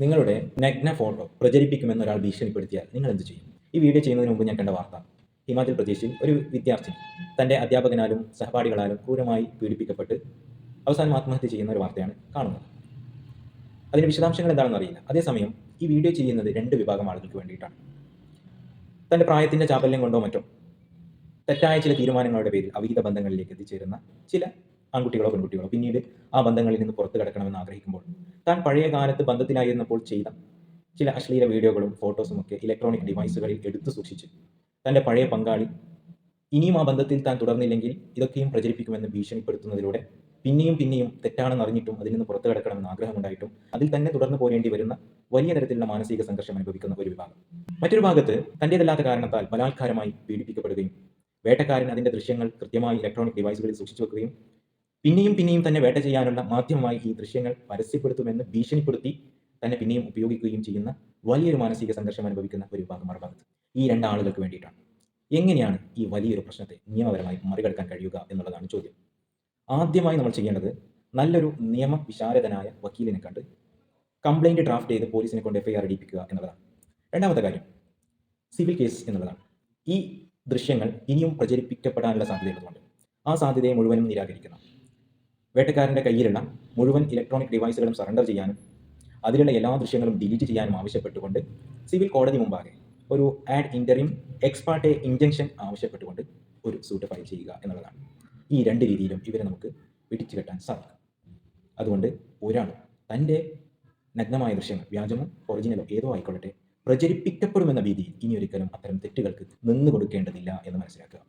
നിങ്ങളുടെ നഗ്ന ഫോട്ടോ പ്രചരിപ്പിക്കുമെന്ന് ഒരാൾ ഭീഷണിപ്പെടുത്തിയാൽ നിങ്ങൾ എന്ത് ചെയ്യും? ഈ വീഡിയോ ചെയ്യുന്നതിന് മുമ്പ് ഞാൻ കണ്ട വാർത്ത. ഹിമാചൽ പ്രദേശിൽ ഒരു വിദ്യാർത്ഥി തന്റെ അധ്യാപകനാലും സഹപാഠികളാലും ക്രൂരമായി പീഡിപ്പിക്കപ്പെട്ട് അവസാനം ആത്മഹത്യ ചെയ്യുന്ന ഒരു വാർത്തയാണ് കാണുന്നത്. അതിന് വിശദാംശങ്ങൾ എന്താണെന്ന് അറിയില്ല. അതേസമയം ഈ വീഡിയോ ചെയ്യുന്നത് രണ്ട് വിഭാഗം ആളുകൾക്ക് വേണ്ടിയിട്ടാണ്. തന്റെ പ്രായത്തിന്റെ ചാപല്യം കൊണ്ടോ മറ്റോ തെറ്റായ ചില തീരുമാനങ്ങളുടെ പേരിൽ അവിഹിത ബന്ധങ്ങളിലേക്ക് എത്തിച്ചേരുന്ന ചില ആൺകുട്ടികളോ പെൺകുട്ടികളോ പിന്നീട് ആ ബന്ധങ്ങളിൽ നിന്ന് പുറത്തു കിടക്കണമെന്ന് ആഗ്രഹിക്കുമ്പോൾ താൻ പഴയ കാലത്ത് ബന്ധത്തിലായിരുന്നപ്പോൾ ചെയ്ത ചില അശ്ലീല വീഡിയോകളും ഫോട്ടോസും ഒക്കെ ഇലക്ട്രോണിക് ഡിവൈസുകളിൽ എടുത്തു സൂക്ഷിച്ചു. തന്റെ പഴയ പങ്കാളി ഇനിയും ആ ബന്ധത്തിൽ താൻ തുടർന്നില്ലെങ്കിൽ ഇതൊക്കെയും പ്രചരിപ്പിക്കുമെന്ന് ഭീഷണിപ്പെടുത്തുന്നതിലൂടെ പിന്നെയും പിന്നെയും തെറ്റാണെന്ന് അറിഞ്ഞിട്ടും അതിൽ നിന്ന് പുറത്തു കിടക്കണമെന്ന് ആഗ്രഹമുണ്ടായിട്ടും അതിൽ തന്നെ തുടർന്ന് പോരേണ്ടി വരുന്ന വലിയ തരത്തിലുള്ള മാനസിക സംഘർഷം അനുഭവിക്കുന്ന ഒരു വിഭാഗം. മറ്റൊരു ഭാഗത്ത് തന്റേതല്ലാത്ത കാരണത്താൽ ബലാത്കാരമായി പീഡിപ്പിക്കപ്പെടുകയും വേട്ടക്കാരൻ അതിന്റെ ദൃശ്യങ്ങൾ കൃത്യമായി ഇലക്ട്രോണിക് ഡിവൈസുകളിൽ സൂക്ഷിച്ചു വെക്കുകയും പിന്നെയും പിന്നെയും തന്നെ വേട്ട ചെയ്യാനുള്ള മാധ്യമമായി ഈ ദൃശ്യങ്ങൾ പരസ്യപ്പെടുത്തുമെന്ന് ഭീഷണിപ്പെടുത്തി തന്നെ പിന്നെയും ഉപയോഗിക്കുകയും ചെയ്യുന്ന വലിയൊരു മാനസിക സംഘർഷം അനുഭവിക്കുന്ന ഒരു വിഭാഗം മറുഭാഗത്ത്. ഈ രണ്ടാളുകൾക്ക് വേണ്ടിയിട്ടാണ്. എങ്ങനെയാണ് ഈ വലിയൊരു പ്രശ്നത്തെ നിയമപരമായി മറികടക്കാൻ കഴിയുക എന്നുള്ളതാണ് ചോദ്യം. ആദ്യമായി നമ്മൾ ചെയ്യേണ്ടത് നല്ലൊരു നിയമ വിശാരദനായ വക്കീലിനെ കണ്ട് കംപ്ലൈന്റ് ഡ്രാഫ്റ്റ് ചെയ്ത് പോലീസിനെ കൊണ്ട് എഫ്ഐആർ അടിപ്പിക്കുക എന്നുള്ളതാണ്. രണ്ടാമത്തെ കാര്യം സിവിൽ കേസ് എന്നുള്ളതാണ്. ഈ ദൃശ്യങ്ങൾ ഇനിയും പ്രചരിപ്പിക്കപ്പെടാനുള്ള സാധ്യതയുള്ളതുകൊണ്ട് ആ സാധ്യതയെ മുഴുവനും നിരാകരിക്കണം. വേട്ടക്കാരന്റെ കയ്യിലുള്ള മുഴുവൻ ഇലക്ട്രോണിക് ഡിവൈസുകളും സറണ്ടർ ചെയ്യാനും അതിലുള്ള എല്ലാ ദൃശ്യങ്ങളും ഡിലീറ്റ് ചെയ്യാനും ആവശ്യപ്പെട്ടുകൊണ്ട് സിവിൽ കോടതി മുമ്പാകെ ഒരു ആഡ് ഇന്ററിം എക്സ്പാർട്ടെ ഇൻജങ്ഷൻ ആവശ്യപ്പെട്ടുകൊണ്ട് ഒരു സൂട്ട് ഫയൽ ചെയ്യുക എന്നുള്ളതാണ്. ഈ രണ്ട് രീതിയിലും ഇവരെ നമുക്ക് പിടിച്ചു കെട്ടാൻ സാധിക്കും. അതുകൊണ്ട് ഒരാൾ തന്റെ നഗ്നമായ ദൃശ്യങ്ങൾ വ്യാജമോ ഒറിജിനലോ ഏതോ ആയിക്കൊള്ളട്ടെ പ്രചരിപ്പിക്കപ്പെടുമെന്ന ഭീതിയിൽ ഇനി ഒരിക്കലും അത്തരം തെറ്റുകൾക്ക് നിന്നു കൊടുക്കേണ്ടതില്ല എന്ന് മനസ്സിലാക്കുക.